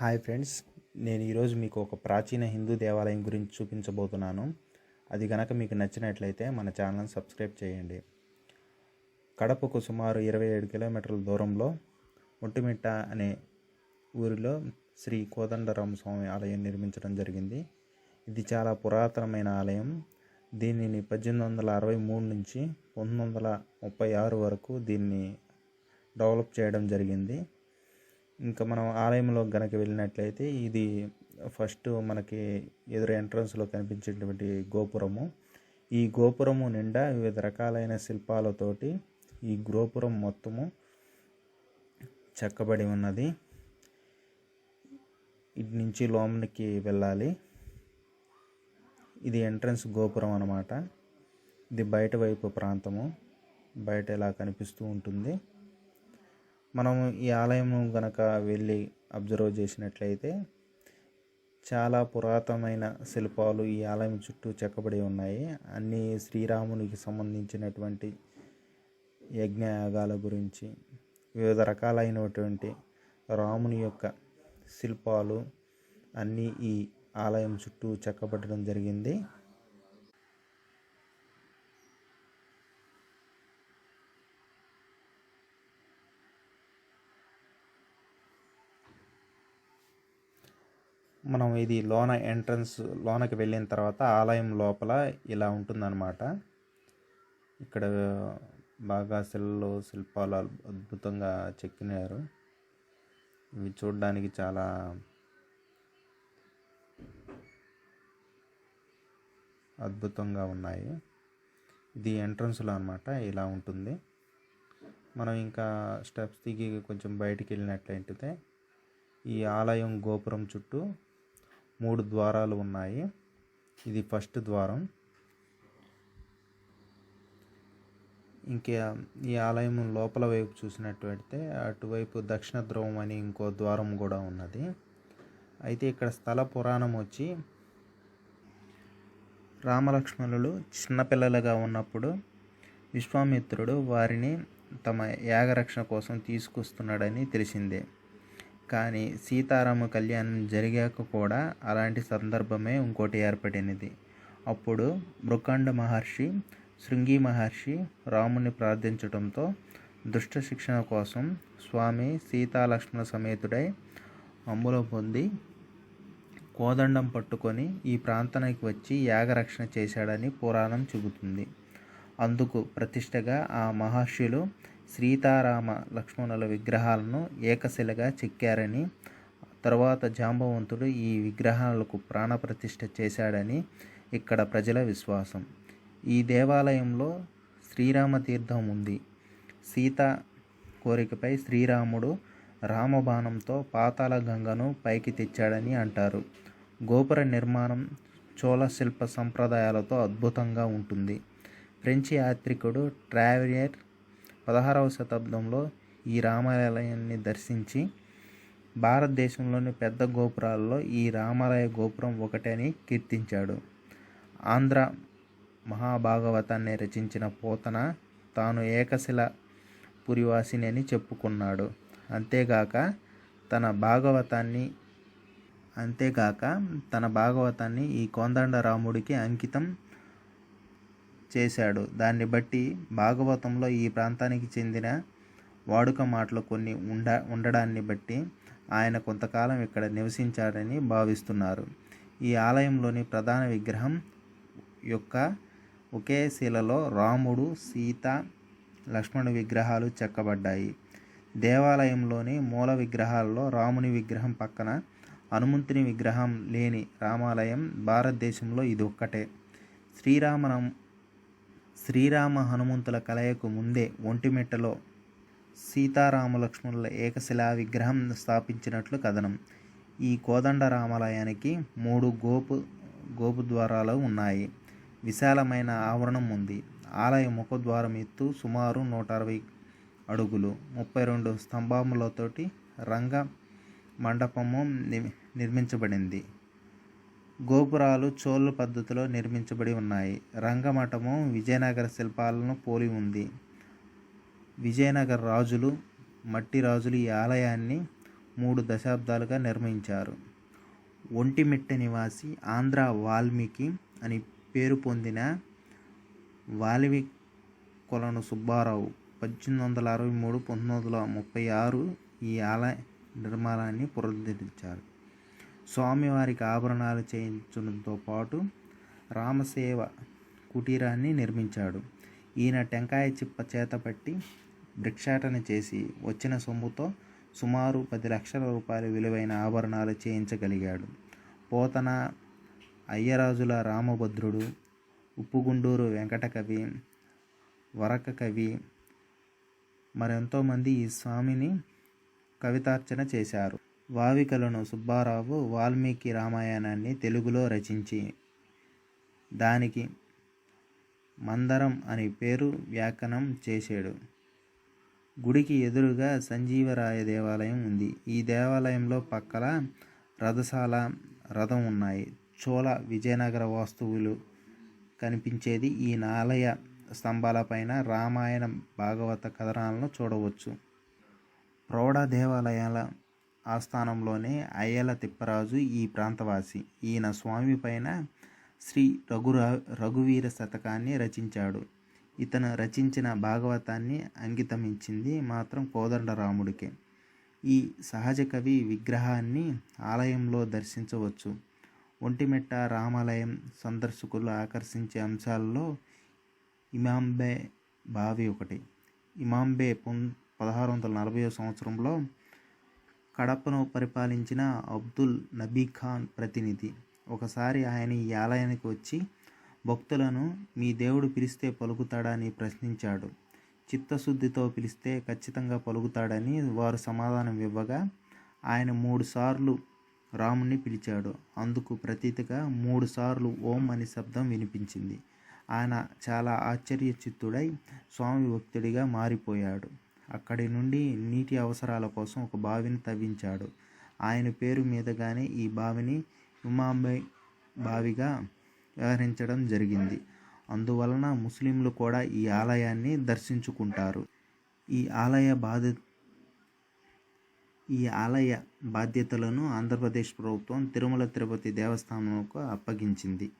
Hi friends నేను ఈరోజు మీకు ఒక ప్రాచీన హిందూ దేవాలయం గురించి చూపించబోతున్నాను. అది గనక మీకు నచ్చినట్లయితే మన ఛానల్ని సబ్స్క్రైబ్ చేయండి. కడపకు సుమారు ఇరవై ఏడు కిలోమీటర్ల దూరంలో ఒంటిమిట్ట అనే ఊరిలో శ్రీ కోదండరామ స్వామి ఆలయం నిర్మించడం జరిగింది. ఇది చాలా పురాతనమైన ఆలయం. దీనిని పద్దెనిమిది వందల అరవై మూడు నుంచి పంతొమ్మిది వందల ముప్పై ఆరు వరకు దీన్ని డెవలప్ చేయడం జరిగింది. ఇంకా మనం ఆలయంలో గనక వెళ్ళినట్లయితే ఇది ఫస్ట్ మనకి ఎదురు ఎంట్రన్స్లో కనిపించేటువంటి గోపురము. ఈ గోపురము నిండా వివిధ రకాలైన శిల్పాలతోటి ఈ గోపురం మొత్తము చెక్కబడి ఉన్నది. ఇటు నుంచి లోనికి వెళ్ళాలి. ఇది ఎంట్రన్స్ గోపురం అన్నమాట. ఇది బయట వైపు ప్రాంతము. బయట ఇలా కనిపిస్తూ ఉంటుంది. మనం ఈ ఆలయం గనక వెళ్ళి అబ్జర్వ్ చేసినట్లయితే చాలా పురాతనమైన శిల్పాలు ఈ ఆలయం చుట్టూ చెక్కబడి ఉన్నాయి. అన్ని శ్రీరామునికి సంబంధించినటువంటి యజ్ఞయాగాల గురించి వివిధ రకాలైనటువంటి రాముని యొక్క శిల్పాలు అన్నీ ఈ ఆలయం చుట్టూ చెక్కబడడం జరిగింది. మనం ఇది లోన ఎంట్రన్స్ లోనకి వెళ్ళిన తర్వాత ఆలయం లోపల ఇలా ఉంటుందన్నమాట. ఇక్కడ బాగా శిల్లు శిల్పాలు అద్భుతంగా చెక్కినారు. ఇవి చూడడానికి చాలా అద్భుతంగా ఉన్నాయి. ఇది ఎంట్రన్స్లో అనమాట ఇలా ఉంటుంది. మనం ఇంకా స్టెప్స్ దిగి కొంచెం బయటికి వెళ్ళినట్లయితే ఈ ఆలయం గోపురం చుట్టూ మూడు ద్వారాలు ఉన్నాయి. ఇది ఫస్ట్ ద్వారం. ఇంకా ఈ ఆలయం లోపల వైపు చూసినట్టయితే అటువైపు దక్షిణ ధ్రువం అని ఇంకో ద్వారం కూడా ఉన్నది. అయితే ఇక్కడ స్థల పురాణం వచ్చి రామలక్ష్మణులు చిన్నపిల్లలుగా ఉన్నప్పుడు విశ్వామిత్రుడు వారిని తమ యాగరక్షణ కోసం తీసుకొస్తున్నాడని తెలిసిందే. కానీ సీతారామ కళ్యాణం జరిగాక కూడా అలాంటి సందర్భమే ఇంకోటి ఏర్పడినది. అప్పుడు మృకండ మహర్షి శృంగి మహర్షి రాముని ప్రార్థించడంతో దుష్ట శిక్షణ కోసం స్వామి సీతాలక్ష్మణ సమేతుడై అమ్ములో పొంది కోదండం పట్టుకొని ఈ ప్రాంతానికి వచ్చి యాగరక్షణ చేశాడని పురాణం చెబుతుంది. అందుకు ప్రతిష్టగా ఆ మహర్షులు సీతారామ లక్ష్మణుల విగ్రహాలను ఏకశిలగా చెక్కారని తరువాత జాంబవంతుడు ఈ విగ్రహాలకు ప్రాణప్రతిష్ఠ చేశాడని ఇక్కడ ప్రజల విశ్వాసం. ఈ దేవాలయంలో శ్రీరామ తీర్థం ఉంది. సీత కోరికపై శ్రీరాముడు రామబాణంతో పాతాళ గంగను పైకి తెచ్చాడని అంటారు. గోపుర నిర్మాణం చోళ శిల్ప సంప్రదాయాలతో అద్భుతంగా ఉంటుంది. ఫ్రెంచ్ యాత్రికుడు ట్రావెలియర్ పదహారవ శతాబ్దంలో ఈ రామాలయాన్ని దర్శించి భారతదేశంలోని పెద్ద గోపురాల్లో ఈ రామాలయ గోపురం ఒకటని కీర్తించాడు. ఆంధ్ర మహాభాగవతాన్ని రచించిన పోతన తాను ఏకశిల పురివాసిని అని చెప్పుకున్నాడు. అంతేగాక తన భాగవతాన్ని అంతేగాక తన భాగవతాన్ని ఈ కోందండ రాముడికి అంకితం చేశాడు. దాన్ని బట్టి భాగవతంలో ఈ ప్రాంతానికి చెందిన వాడుక మాటలు కొన్ని ఉండ ఉండడాన్ని బట్టి ఆయన కొంతకాలం ఇక్కడ నివసించాడని భావిస్తున్నారు. ఈ ఆలయంలోని ప్రధాన విగ్రహం యొక్క ఒకే శిలలో రాముడు సీత లక్ష్మణుడి విగ్రహాలు చెక్కబడ్డాయి. దేవాలయంలోని మూల విగ్రహాల్లో రాముని విగ్రహం పక్కన హనుమంతుని విగ్రహం లేని రామాలయం భారతదేశంలో ఇది ఒక్కటే శ్రీరామనం శ్రీరామ హనుమంతుల కలయకు ముందే ఒంటిమిట్టలో సీతారామలక్ష్మణుల ఏకశిలా విగ్రహం స్థాపించినట్లు కథనం. ఈ కోదండ రామాలయానికి మూడు గోపు గోపుద్వారాలు ఉన్నాయి. విశాలమైన ఆవరణం ఉంది. ఆలయ ముఖద్వారం ఎత్తు సుమారు నూట అరవై అడుగులు. ముప్పై రెండు స్తంభములతోటి రంగ మండపము ని- నిర్మించబడింది. గోపురాలు చోళ పద్ధతిలో నిర్మించబడి ఉన్నాయి. రంగమఠము విజయనగర శిల్పాలను పోలి ఉంది. విజయనగర రాజులు మట్టి రాజులు ఈ ఆలయాన్ని మూడు దశాబ్దాలుగా నిర్మించారు. ఒంటిమిట్ట నివాసి ఆంధ్ర వాల్మీకి అని పేరు పొందిన వాల్మి కొలను సుబ్బారావు పద్దెనిమిది వందల అరవై మూడు పంతొమ్మిది వందల ముప్పై ఆరు ఈ ఆలయ నిర్మాణాన్ని పునరుద్ధరించారు. స్వామివారికి ఆభరణాలు చేయించడంతో పాటు రామసేవ కుటీరాన్ని నిర్మించాడు. ఈయన టెంకాయ చిప్ప చేతపట్టి భిక్షాటన చేసి వచ్చిన సొమ్ముతో సుమారు పది లక్షల రూపాయల విలువైన ఆభరణాలు చేయించగలిగాడు. పోతన అయ్యరాజుల రామభద్రుడు ఉప్పుగుండూరు వెంకటకవి వరక కవి మరెంతోమంది ఈ స్వామిని కవితార్చన చేశారు. వావికలను సుబ్బారావు వాల్మీకి రామాయణాన్ని తెలుగులో రచించి దానికి మందరం అని పేరు వ్యాఖ్యానం చేశాడు. గుడికి ఎదురుగా సంజీవరాయ దేవాలయం ఉంది. ఈ దేవాలయంలో పక్కల రథశాల రథం ఉన్నాయి. చోళ విజయనగర వాస్తువులు కనిపించేది ఈ నాలయ స్తంభాలపైన రామాయణ భాగవత కథనాలను చూడవచ్చు. ప్రౌఢ దేవాలయాల ఆస్థానంలోనే అయ్యల తిప్పరాజు ఈ ప్రాంతవాసి. ఈయన స్వామి పైన శ్రీ రఘుర రఘువీర శతకాన్ని రచించాడు. ఇతను రచించిన భాగవతాన్ని అంకితమించింది మాత్రం కోదండరాముడికే. ఈ సహజ కవి విగ్రహాన్ని ఆలయంలో దర్శించవచ్చు. ఒంటిమిట్ట రామాలయం సందర్శకులు ఆకర్షించే అంశాల్లో ఇమాంబే బావి ఒకటి. ఇమాంబే పొం పదహారు వందల నలభై సంవత్సరంలో కడపను పరిపాలించిన అబ్దుల్ నబీ ఖాన్ ప్రతినిధి. ఒకసారి ఆయన ఈ ఆలయానికి వచ్చి భక్తులను మీ దేవుడు పిలిస్తే పలుకుతాడని ప్రశ్నించాడు. చిత్తశుద్ధితో పిలిస్తే ఖచ్చితంగా పలుకుతాడని వారు సమాధానం ఇవ్వగా ఆయన మూడుసార్లు రాముణ్ణి పిలిచాడు. అందుకు ప్రతీతిగా మూడుసార్లు ఓం అని శబ్దం వినిపించింది. ఆయన చాలా ఆశ్చర్యచిత్తుడై స్వామి భక్తుడిగా మారిపోయాడు. అక్కడి నుండి నీటి అవసరాల కోసం ఒక బావిని తవ్వించాడు. ఆయన పేరు మీదుగానే ఈ బావిని ఉమాంబై బావిగా వ్యవహరించడం జరిగింది. అందువలన ముస్లింలు కూడా ఈ ఆలయాన్ని దర్శించుకుంటారు. ఈ ఆలయ బాధ ఈ ఆలయ బాధ్యతలను ఆంధ్రప్రదేశ్ ప్రభుత్వం తిరుమల తిరుపతి దేవస్థానంకు అప్పగించింది.